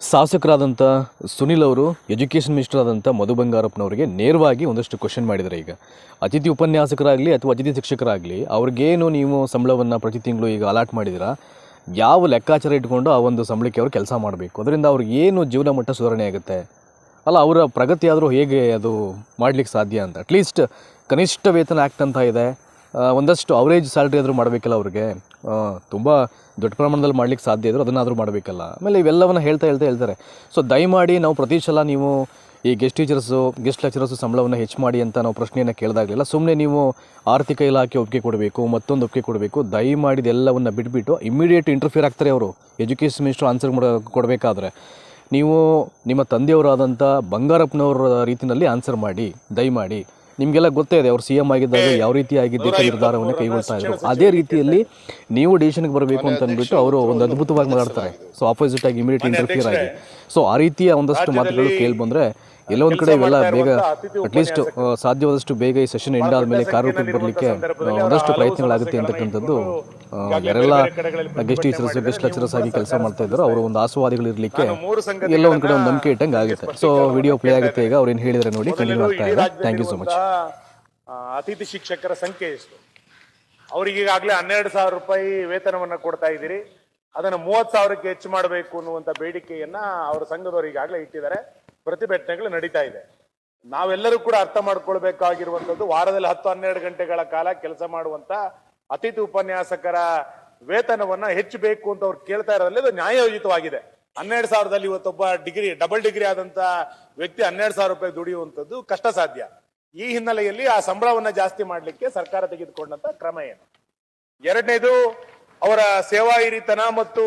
ಶಾಸಕರಾದಂಥ ಸುನಿಲ್ ಅವರು, education minister ಆದಂಥ ಮಧು ಬಂಗಾರಪ್ಪನವರಿಗೆ ನೇರವಾಗಿ ಒಂದಷ್ಟು ಕ್ವಶನ್ ಮಾಡಿದ್ದಾರೆ ಈಗ. ಅತಿಥಿ ಉಪನ್ಯಾಸಕರಾಗಲಿ ಅಥವಾ ಅತಿಥಿ ಶಿಕ್ಷಕರಾಗಲಿ, ಅವ್ರಿಗೇನು ನೀವು ಸಂಬಳವನ್ನು ಪ್ರತಿ ತಿಂಗಳು ಈಗ ಅಲಾಟ್ ಮಾಡಿದಿರಾ? ಯಾವ ಲೆಕ್ಕಾಚಾರ ಇಟ್ಕೊಂಡು ಆ ಒಂದು ಸಂಬಳಕ್ಕೆ ಅವರು ಕೆಲಸ ಮಾಡಬೇಕು? ಅದರಿಂದ ಅವ್ರಿಗೆ ಏನು ಜೀವನ ಮಟ್ಟ ಸುಧಾರಣೆ ಆಗುತ್ತೆ? ಅಲ್ಲ, ಅವರ ಪ್ರಗತಿ ಆದರೂ ಹೇಗೆ ಅದು ಮಾಡಲಿಕ್ಕೆ ಸಾಧ್ಯ ಅಂತ? ಅಟ್ಲೀಸ್ಟ್ ಕನಿಷ್ಠ ವೇತನ ಆ್ಯಕ್ಟ್ ಅಂತ ಇದೆ. ಒಂದಷ್ಟು ಅವರೇಜ್ ಸ್ಯಾಲ್ರಿ ಆದರೂ ಮಾಡಬೇಕಲ್ಲ ಅವ್ರಿಗೆ. ತುಂಬ ದೊಡ್ಡ ಪ್ರಮಾಣದಲ್ಲಿ ಮಾಡ್ಲಿಕ್ಕೆ ಸಾಧ್ಯ ಇದ್ದರೂ ಅದನ್ನಾದರೂ ಮಾಡಬೇಕಲ್ಲ. ಆಮೇಲೆ ಇವೆಲ್ಲವನ್ನು ಹೇಳ್ತಾ ಹೇಳ್ತಾ ಹೇಳ್ತಾರೆ. ಸೊ ದಯಮಾಡಿ ನಾವು ಪ್ರತಿ ಸಲ ನೀವು ಈ ಗೆಸ್ಟ್ ಟೀಚರ್ಸು ಗೆಸ್ಟ್ ಲೆಕ್ಚರರ್ಸು ಸಂಬಳವನ್ನು ಹೆಚ್ಚು ಮಾಡಿ ಅಂತ ನಾವು ಪ್ರಶ್ನೆಯನ್ನು ಕೇಳಿದಾಗಲಿಲ್ಲ. ಸುಮ್ಮನೆ ನೀವು ಆರ್ಥಿಕ ಇಲಾಖೆ ಒಪ್ಪಿಗೆ ಕೊಡಬೇಕು, ಮತ್ತೊಂದು ಒಪ್ಪಿಗೆ ಕೊಡಬೇಕು, ದಯಮಾಡಿ ಇದೆಲ್ಲವನ್ನು ಬಿಟ್ಬಿಟ್ಟು ಇಮಿಡಿಯೇಟ್ ಇಂಟರ್ಫಿಯರ್ ಆಗ್ತಾರೆ ಅವರು. ಎಜುಕೇಷನ್ ಮಿನಿಸ್ಟರ್ ಆನ್ಸರ್ ಮಾಡ, ಕೊಡಬೇಕಾದ್ರೆ ನೀವು ನಿಮ್ಮ ತಂದೆಯವರಾದಂಥ ಬಂಗಾರಪ್ಪನವರ ರೀತಿಯಲ್ಲಿ ಆನ್ಸರ್ ಮಾಡಿ, ದಯಮಾಡಿ. ನಿಮಗೆಲ್ಲ ಗೊತ್ತೇ ಇದೆ ಅವ್ರು ಸಿ ಎಂ ಆಗಿದ್ದಾಗ ಯಾವ ರೀತಿ ಆಗಿದ್ದಕ್ಕೆ ನಿರ್ಧಾರವನ್ನು ಕೈಗೊಳ್ತಾ ಇದ್ರು ಅದೇ ರೀತಿಯಲ್ಲಿ ನೀವು ಡಿಸಿಷನ್ಗೆ ಬರಬೇಕು ಅಂತ ಅಂದ್ಬಿಟ್ಟು ಅವರು ಒಂದು ಅದ್ಭುತವಾಗಿ ಮಾತಾಡ್ತಾರೆ. ಸೊ ಆಪೋಸಿಟ್ ಆಗಿ ಇಮಿಡಿಯೇಟ್ ಇಂಟರ್ಫಿಯರ್ ಆಗಿ. ಸೊ ಆ ರೀತಿಯ ಒಂದಷ್ಟು ಮಾತುಗಳು ಕೇಳಿ ಬಂದರೆ ಎಲ್ಲೊಂದು ಒಂದು ಕಡೆ ಇವೆಲ್ಲ ಬೇಗ ಅಟ್ಲೀಸ್ಟ್ ಸಾಧ್ಯವಾದಷ್ಟು ಬೇಗ ಈ ಸೆಷನ್ ಎಂಡ್ ಆದಮೇಲೆ ಕಾರ್ಯರೂಪಕ್ಕೆ ಬರಲಿಕ್ಕೆ ಒಂದಷ್ಟು ಪ್ರಯತ್ನಗಳಾಗುತ್ತೆ ಅಂತಕ್ಕಂಥದ್ದು ಆ, ಯಾರೆಲ್ಲ ಗೆಸ್ಟ್ ಟೀಚರ್ಸ್ ಗೆಸ್ಟ್ ಲೆಕ್ಚರರ್ಸ್ ಆಗಿ ಕೆಲಸ ಮಾಡ್ತಾ ಇದ್ರು ಅವರು ಒಂದು ಮೂರು ಎಲ್ಲ ಒಂದು ಕಡೆ ಒಂದು ನಂಬಿಕೆ ಇಟ್ಟಂಗೆ ಆಗುತ್ತೆ. ಸೊ ವಿಡಿಯೋ ಪ್ಲೇ ಆಗುತ್ತೆ ಈಗ. ಅವ್ರು ಏನು ಹೇಳಿದ್ರೆ ನೋಡಿ ಕಂಟಿನ್ಯೂ ಆಗ್ತಾ ಇದೆ. ಥ್ಯಾಂಕ್ ಯು ಸೊ ಮಚ್ ಅತಿಥಿ ಶಿಕ್ಷಕರ ಸಂಖ್ಯೆ ಎಷ್ಟು? ಅವ್ರಿಗೆ ಈಗಾಗಲೇ ಹನ್ನೆರಡು ಸಾವಿರ ರೂಪಾಯಿ ವೇತನವನ್ನು ಕೊಡ್ತಾ ಇದ್ದೀರಿ. ಅದನ್ನ ಮೂವತ್ತು ಸಾವಿರಕ್ಕೆ ಹೆಚ್ಚು ಮಾಡಬೇಕು ಅನ್ನುವಂಥ ಬೇಡಿಕೆಯನ್ನ ಅವರ ಸಂಘದವರು ಈಗಾಗಲೇ ಇಟ್ಟಿದ್ದಾರೆ. ಪ್ರತಿಭಟನೆಗಳು ನಡೀತಾ ಇದೆ. ನಾವೆಲ್ಲರೂ ಕೂಡ ಅರ್ಥ ಮಾಡ್ಕೊಳ್ಬೇಕಾಗಿರುವಂಥದ್ದು ವಾರದಲ್ಲಿ ಹತ್ತು ಹನ್ನೆರಡು ಗಂಟೆಗಳ ಕಾಲ ಕೆಲಸ ಮಾಡುವಂತ ಅತಿಥಿ ಉಪನ್ಯಾಸಕರ ವೇತನವನ್ನ ಹೆಚ್ಚಬೇಕು ಅಂತ ಅವ್ರು ಕೇಳ್ತಾ ಇರೋದ್ರಲ್ಲಿ ಅದು ನ್ಯಾಯಯೋಜಿತವಾಗಿದೆ ಹನ್ನೆರಡು ಸಾವಿರದಲ್ಲಿ ಇವತ್ತೊಬ್ಬ ಡಿಗ್ರಿ, ಡಬಲ್ ಡಿಗ್ರಿ ಆದಂತ ವ್ಯಕ್ತಿ ಹನ್ನೆರಡು ಸಾವಿರ ರೂಪಾಯಿ ದುಡಿಯುವಂಥದ್ದು ಕಷ್ಟ ಸಾಧ್ಯ. ಈ ಹಿನ್ನೆಲೆಯಲ್ಲಿ ಆ ಸಂಬಳವನ್ನ ಜಾಸ್ತಿ ಮಾಡಲಿಕ್ಕೆ ಸರ್ಕಾರ ತೆಗೆದುಕೊಂಡಂತ ಕ್ರಮ ಏನು? ಎರಡನೇದು, ಅವರ ಸೇವಾ ಹಿರಿತನ ಮತ್ತು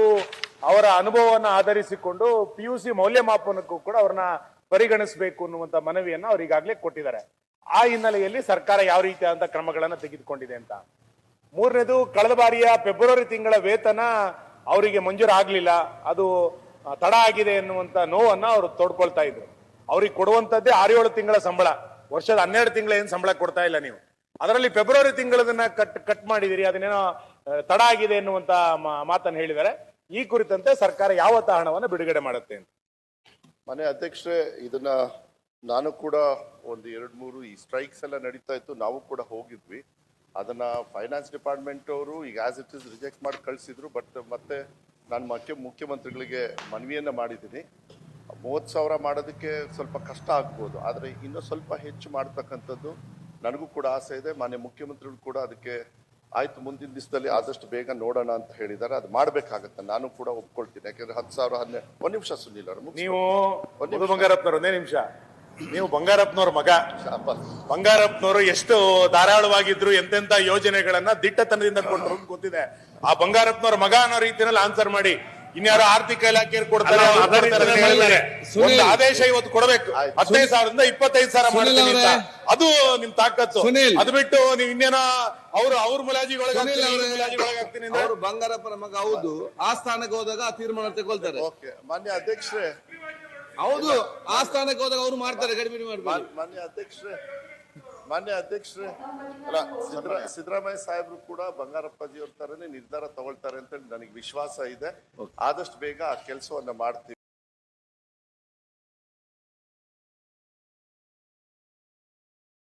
ಅವರ ಅನುಭವವನ್ನು ಆಧರಿಸಿಕೊಂಡು ಪಿ ಯು ಸಿ ಮೌಲ್ಯಮಾಪನಕ್ಕೂ ಕೂಡ ಅವ್ರನ್ನ ಪರಿಗಣಿಸಬೇಕು ಅನ್ನುವಂತ ಮನವಿಯನ್ನು ಅವ್ರು ಈಗಾಗಲೇ ಕೊಟ್ಟಿದ್ದಾರೆ. ಆ ಹಿನ್ನೆಲೆಯಲ್ಲಿ ಸರ್ಕಾರ ಯಾವ ರೀತಿಯಾದಂತ ಕ್ರಮಗಳನ್ನು ತೆಗೆದುಕೊಂಡಿದೆ ಅಂತ? ಮೂರನೇದು, ಕಳೆದ ಬಾರಿಯ ಫೆಬ್ರವರಿ ತಿಂಗಳ ವೇತನ ಅವರಿಗೆ ಮಂಜೂರು ಆಗಲಿಲ್ಲ. ಅದು ತಡ ಆಗಿದೆ ಎನ್ನುವಂಥ ನೋವನ್ನ ಅವರು ತೋಡ್ಕೊಳ್ತಾ ಇದ್ರು. ಅವ್ರಿಗೆ ಕೊಡುವಂಥದ್ದೇ ಆರು ಏಳು ತಿಂಗಳ ಸಂಬಳ. ವರ್ಷದ ಹನ್ನೆರಡು ತಿಂಗಳ ಏನು ಸಂಬಳ ಕೊಡ್ತಾ ಇಲ್ಲ ನೀವು. ಅದರಲ್ಲಿ ಫೆಬ್ರವರಿ ತಿಂಗಳದನ್ನ ಕಟ್ ಕಟ್ ಮಾಡಿದಿರಿ, ಅದನ್ನೇನೋ ತಡ ಆಗಿದೆ ಎನ್ನುವಂತ ಮಾತನ್ನ ಹೇಳಿದ್ದಾರೆ. ಈ ಕುರಿತಂತೆ ಸರ್ಕಾರ ಯಾವತ್ತ ಹಣವನ್ನು ಬಿಡುಗಡೆ ಮಾಡುತ್ತೆ ಅಂತ. ಮನೆ ಅಧ್ಯಕ್ಷರೇ, ಇದನ್ನ ನಾನು ಕೂಡ ಒಂದು ಎರಡು ಮೂರು ಈ ಸ್ಟ್ರೈಕ್ಸ್ ಎಲ್ಲ ನಡೀತಾ ಇತ್ತು. ನಾವು ಕೂಡ ಹೋಗಿದ್ವಿ. ಅದನ್ನ ಫೈನಾನ್ಸ್ ಡಿಪಾರ್ಟ್ಮೆಂಟ್ ಅವರು ಈಗ ಆಸ್ ಇಟ್ ಇಸ್ ರಿಜೆಕ್ಟ್ ಮಾಡಿ ಕಳಿಸಿದ್ರು ಬಟ್ ಮತ್ತೆ ನಾನು ಮುಖ್ಯ ಮುಖ್ಯಮಂತ್ರಿಗಳಿಗೆ ಮನವಿಯನ್ನ ಮಾಡಿದ್ದೀನಿ. ಮೂವತ್ತು ಸಾವಿರ ಮಾಡೋದಕ್ಕೆ ಸ್ವಲ್ಪ ಕಷ್ಟ ಆಗ್ಬೋದು ಆದರೆ ಇನ್ನೂ ಸ್ವಲ್ಪ ಹೆಚ್ಚು ಮಾಡ್ತಕ್ಕಂಥದ್ದು ನನಗೂ ಕೂಡ ಆಸೆ ಇದೆ. ಮಾನ್ಯ ಮುಖ್ಯಮಂತ್ರಿಗಳು ಕೂಡ ಅದಕ್ಕೆ ಆಯ್ತು ಮುಂದಿನ ದಿವಸದಲ್ಲಿ ಆದಷ್ಟು ಬೇಗ ನೋಡೋಣ ಅಂತ ಹೇಳಿದ್ದಾರೆ. ಅದು ಮಾಡಬೇಕಾಗತ್ತೆ. ನಾನು ಕೂಡ ಒಪ್ಕೊಳ್ತೀನಿ. ಯಾಕೆಂದ್ರೆ ಹತ್ತು ಸಾವಿರ ಹನ್ನೆರಡು ಒಂದು ನಿಮಿಷ ಸುನಿಲ್ ಅವರು ನೀವು ಒಂದು ಬಂಗಾರಪ್ಪನವ್ರು ಒಂದೇ ನಿಮಿಷ. ನೀವು ಬಂಗಾರಪ್ಪನವ್ರ ಮಗ. ಬಂಗಾರಪ್ಪನವರು ಎಷ್ಟು ಧಾರಾಳವಾಗಿದ್ರು ಎಂತೆಂತ ಯೋಜನೆಗಳನ್ನ ದಿಟ್ಟತನದಿಂದ ಕೊಟ್ಟರು ಅಂತ ಗೊತ್ತಿದೆ ಆ ಬಂಗಾರಪ್ಪನವ್ರ ಮಗ ಅನ್ನೋ ರೀತಿಯಲ್ಲಿ ಆನ್ಸರ್ ಮಾಡಿ. ಇನ್ಯಾರು ಆರ್ಥಿಕ ಇಲಾಖೆ ಕೊಡ್ತಾರೆ. ಒಂದು ಆದೇಶ ಇವತ್ತು ಕೊಡಬೇಕು. ಹದಿನೈದು ಸಾವಿರದಿಂದ ಇಪ್ಪತ್ತೈದು ಸಾವಿರ ಮಾಡ್ತೀನಿ ಅಂತ. ಅದು ನಿಮ್ ತಾಕತ್ತು. ಅದು ಬಿಟ್ಟು ನೀವು ಇನ್ನೇನೋ ಅವ್ರು ಅವ್ರ ಅವರು ಬಂಗಾರಪ್ಪನ ಮಗ ಹೌದು. ಆ ಸ್ಥಾನಕ್ಕೆ ಹೋದಾಗ ಆ ತೀರ್ಮಾನ ತಗೊಳ್ತಾರೆ. ಓಕೆ. ಮಾನ್ಯ ಅಧ್ಯಕ್ಷರೇ ಹೌದು ಆ ಸ್ಥಾನಕ್ಕೆ ಹೋದಾಗ ಅವ್ರು ಮಾಡ್ತಾರೆ ಕಡಿಮೆ ಮಾಡ್ಬೋದು ಮಾನ್- ಮಾನ್ಯ ಅಧ್ಯಕ್ಷರೇ ಮಾನ್ಯ ಅಧ್ಯಕ್ಷರೇ ಅಲ್ಲ ಸಿದ್ದರಾ- ಸಿದ್ದರಾಮಯ್ಯ ಸಾಹೇಬ್ರು ಕೂಡ ಬಂಗಾರಪ್ಪಾಜಿ ಅವ್ರ ತರನೇ ನಿರ್ಧಾರ ತಗೊಳ್ತಾರೆ ಅಂತ ನನಗೆ ವಿಶ್ವಾಸ ಇದೆ. ಆದಷ್ಟು ಬೇಗ ಆ ಕೆಲಸವನ್ನ ಮಾಡ್ತೀವಿ.